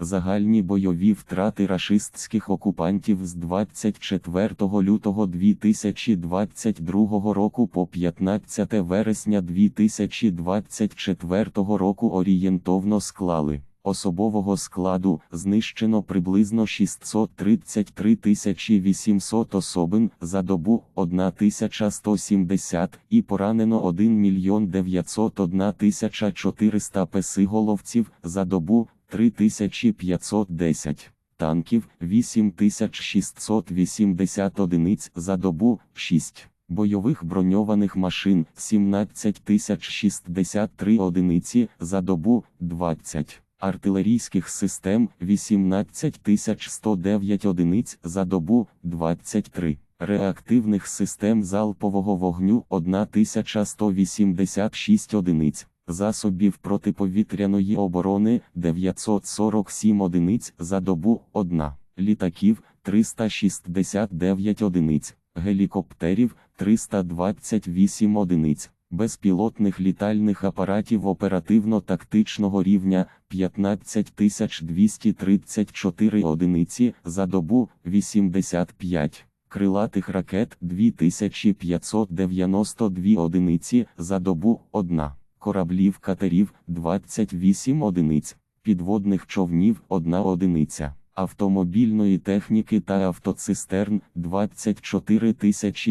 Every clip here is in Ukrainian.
Загальні бойові втрати рашистських окупантів з 24 лютого 2022 року по 15 вересня 2024 року орієнтовно склали. Особового складу знищено приблизно 633 800 особин за добу 1170 і поранено 1 мільйон 901 400 песиголовців за добу 3510. Танків 8680 одиниць за добу 6. Бойових броньованих машин 17063 одиниці за добу 20. Артилерійських систем 18109 одиниць за добу 23. Реактивних систем залпового вогню 1186 одиниць. Засобів протиповітряної оборони 947 одиниць за добу 1. Літаків 369 одиниць. Гелікоптерів 328 одиниць. Безпілотних літальних апаратів оперативно-тактичного рівня 15234 одиниці за добу 85. Крилатих ракет 2592 одиниці за добу 1. Кораблів катерів 28 одиниць. Підводних човнів 1 одиниця. Автомобільної техніки та автоцистерн 24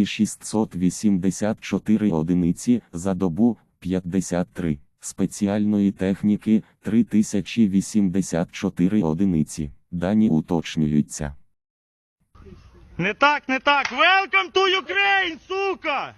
684 одиниці за добу 53. Спеціальної техніки 3084 одиниці. Дані уточнюються. Не так, не так. Welcome to Ukraine, сука!